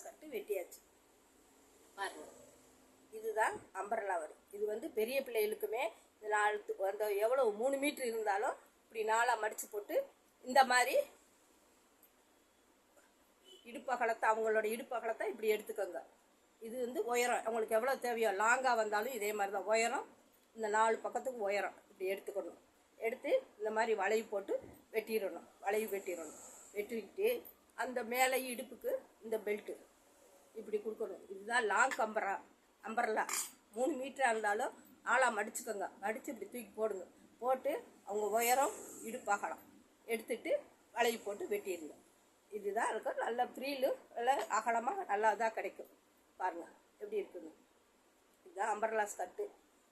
Skirt வெட்டியாச்சு. பாருங்க. இதுதான் அம்பரலா வரும் இது வந்து பெரிய பிள்ளைகளுக்குமே இந்த நாலு அந்த எவ்வளோ மூணு மீட்ரு இருந்தாலும் இப்படி நாலாக மடித்து போட்டு இந்த மாதிரி இடுப்பகலத்தை அவங்களோட இடுப்பகலத்தை இப்படி எடுத்துக்கோங்க. இது வந்து உயரம். அவங்களுக்கு எவ்வளோ தேவையோ லாங்காக வந்தாலும் இதே மாதிரி தான். உயரம் இந்த நாலு பக்கத்துக்கு உயரம். இப்படி எடுத்துக்கணும். எடுத்து இந்த மாதிரி வளைவு போட்டு வெட்டிடணும். வளைவு வெட்டிடணும். வெட்டிக்கிட்டு அந்த மேலே இடுப்புக்கு இந்த பெல்ட்டு இப்படி கொடுக்கணும். இதுதான் லாங் கம்பரா அம்பர்லா மூணு மீட்டராக இருந்தாலும் ஆளாக மடிச்சுக்கோங்க. மடித்து இப்படி தூக்கி போடுங்க. போட்டு அவங்க உயரம் இடுப்பாகலாம் எடுத்துட்டு வளைவு போட்டு வெட்டிடுங்க. இதுதான் இருக்கும். நல்ல ப்ரீலு நல்லா அகலமாக நல்லா இதாக கிடைக்கும். பாருங்கள் எப்படி இருக்குங்க இதுதான் அம்பர்லா ஸ்கர்ட்டு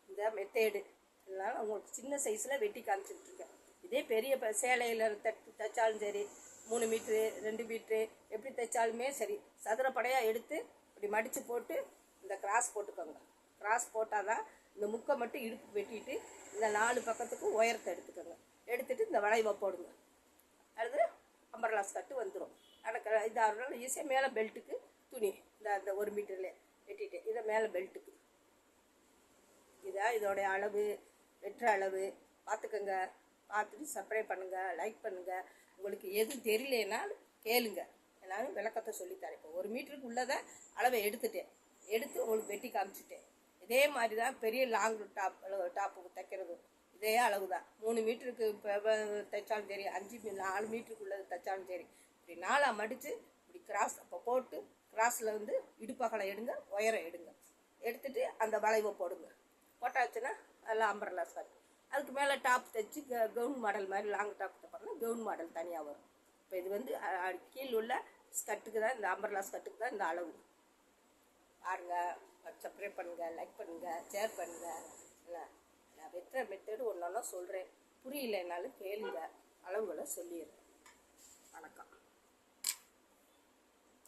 இந்த மெத்தேடு இதெல்லாம் உங்களுக்கு சின்ன சைஸில் வெட்டி காமிச்சிட்ருக்கேன் இதே பெரிய சேலையில் தட்டு தைச்சாலும் சரி மூணு மீட்ரு ரெண்டு மீட்ரு எப்படி சரி சதுரப்படையாக எடுத்து இப்படி மடித்து போட்டு இந்த கிராஸ் போட்டுக்கோங்க. கிராஸ் போட்டால் தான் இந்த முக்கை மட்டும் இடுப்பு வெட்டிட்டு இந்த நாலு பக்கத்துக்கும் உயரத்தை எடுத்துக்கோங்க. எடுத்துட்டு இந்த வளைவை போடுங்க. அடுத்து அம்பர்லாஸ் கட்டு வந்துடும் எனக்கு இதாக ஈஸியாக மேலே பெல்ட்டுக்கு துணி இந்த அந்த ஒரு மீட்டர்லேயே வெட்டிட்டு இதை மேலே பெல்ட்டுக்கு இதான் இதோடைய அளவு வெற்ற அளவு. பார்த்துக்கோங்க பார்த்துட்டு சப்ளை பண்ணுங்கள் லைக் பண்ணுங்கள் உங்களுக்கு எதுவும் தெரியலனாலும் கேளுங்கள் நான் விளக்கத்தை சொல்லித்தரேன் இப்போ ஒரு மீட்டருக்கு உள்ளதை அளவை எடுத்துட்டேன். எடுத்து உங்களுக்கு வெட்டி காமிச்சிட்டேன். இதே மாதிரி தான் பெரிய லாங் டாப் டாப்புக்கு தைக்கிறது. இதே அளவு தான் மூணு மீட்டருக்கு இப்போ தைச்சாலும் சரி அஞ்சு மீ- நாலு மீட்டருக்கு உள்ளது தைச்சாலும் சரி இப்படி நாலாக மடித்து இப்படி கிராஸ் அப்போ போட்டு கிராஸில் வந்து இடுப்பகலை எடுங்க உயரம் எடுங்க. எடுத்துட்டு அந்த வளைவை போடுங்க. போட்டாச்சுன்னா அதில் அம்பரலா சார் அதுக்கு மேலே டாப் தைச்சி கவுன் மாடல் மாதிரி லாங் டாப் தைப்பாங்கன்னா கவுன் மாடல் தனியாக வரும். இப்போ இது வந்து அ- கீழ் உள்ள ஸ்கர்ட்டுக்கு தான் இந்த அம்பர்லா ஸ்கர்ட்டுக்கு தான் இந்த அளவு. பாருங்கள் சப்ஸ்கிரைப் பண்ணுங்கள் லைக் பண்ணுங்கள் ஷேர் பண்ணுங்கள் இல்லை நான் வெட்டுற மெத்தடு ஒன்றா சொல்கிறேன் புரியலைனாலும் கேளுங்க. அளவுகளை சொல்லிடுறேன். வணக்கம்.